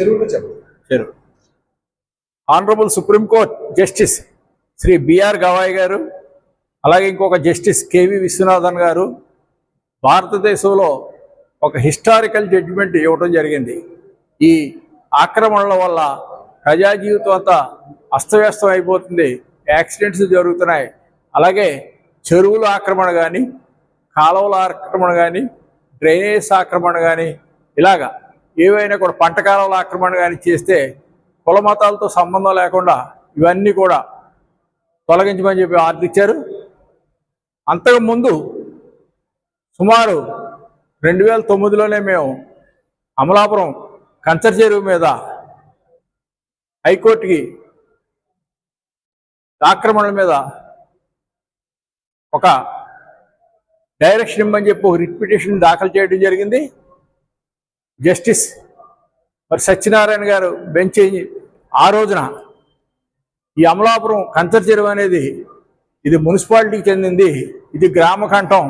చెరువులో చెప్పండి చెరువు. Honourable Supreme Court justice Shri B R Gavai గారు అలాగే ఇంకొక జస్టిస్ కేవి విశ్వనాథన్ గారు భారతదేశంలో ఒక హిస్టారికల్ జడ్జిమెంట్ ఇవ్వటం జరిగింది. ఈ ఆక్రమణల వల్ల ప్రజా జీవితం అంతా అస్తవ్యస్తం అయిపోతుంది. యాక్సిడెంట్స్ జరుగుతున్నాయి. అలాగే చెరువుల ఆక్రమణ కానీ కాలువల ఆక్రమణ కానీ డ్రైనేజ్ ఆక్రమణ కానీ ఇలాగా ఏవైనా కూడా పంట ఆక్రమణ కానీ చేస్తే కుల మతాలతో సంబంధం లేకుండా ఇవన్నీ కూడా తొలగించమని చెప్పి ఆర్డర్ ఇచ్చారు. అంతకు ముందు సుమారు రెండు వేల తొమ్మిదిలోనే మేము అమలాపురం కంచర్ చెరువు మీద హైకోర్టుకి ఆక్రమణల మీద ఒక డైరెక్షన్ ఇమ్మని చెప్పి ఒక రిట్ పిటిషన్ దాఖలు చేయడం జరిగింది. జస్టిస్ మరి సత్యనారాయణ గారు బెంచ్ ఆ రోజున ఈ అమలాపురం కంచర్ చెరువు అనేది ఇది మున్సిపాలిటీకి చెందింది. ఇది గ్రామకంఠం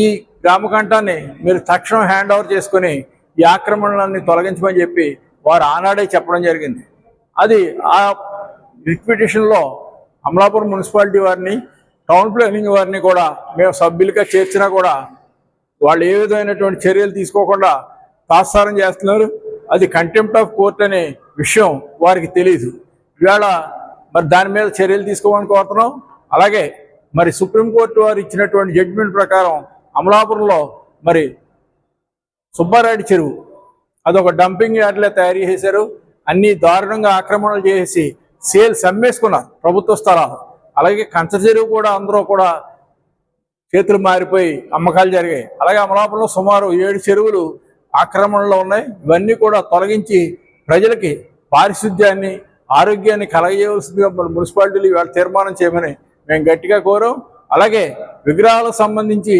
ఈ గ్రామకంఠాన్ని మీరు తక్షణం హ్యాండ్ ఓవర్ చేసుకొని ఈ ఆక్రమణలన్నీ తొలగించమని చెప్పి వారు ఆనాడే చెప్పడం జరిగింది. అది ఆ రిపిటేషన్లో అమలాపురం మున్సిపాలిటీ వారిని టౌన్ ప్లానింగ్ వారిని కూడా మేము సభ్యులుగా చేర్చినా కూడా వాళ్ళు ఏ విధమైనటువంటి చర్యలు తీసుకోకుండా తాత్సారం చేస్తున్నారు. అది కంటెంప్ట్ ఆఫ్ కోర్ట్ అనే విషయం వారికి తెలియదు ఇవాళ మరి దాని మీద చర్యలు తీసుకోవాలని కోరుతున్నాం. అలాగే మరి సుప్రీంకోర్టు వారు ఇచ్చినటువంటి జడ్జిమెంట్ ప్రకారం అమలాపురంలో మరి సుబ్బారెడ్డి చెరువు అదొక డంపింగ్ యార్డ్లే తయారు చేశారు. అన్ని దారుణంగా ఆక్రమణలు చేసి సేల్స్ అమ్మేసుకున్నారు ప్రభుత్వ స్థలాలు. అలాగే కంచ చెరువు కూడా అందరూ కూడా చేతులు మారిపోయి అమ్మకాలు జరిగాయి. అలాగే అమలాపురంలో సుమారు ఏడు చెరువులు ఆక్రమణలో ఉన్నాయి. ఇవన్నీ కూడా తొలగించి ప్రజలకి పారిశుద్ధ్యాన్ని ఆరోగ్యాన్ని కలగజేయవలసిందిగా మన మున్సిపాలిటీలు ఇవాళ తీర్మానం చేయమని మేము గట్టిగా కోరాం. అలాగే విగ్రహాలకు సంబంధించి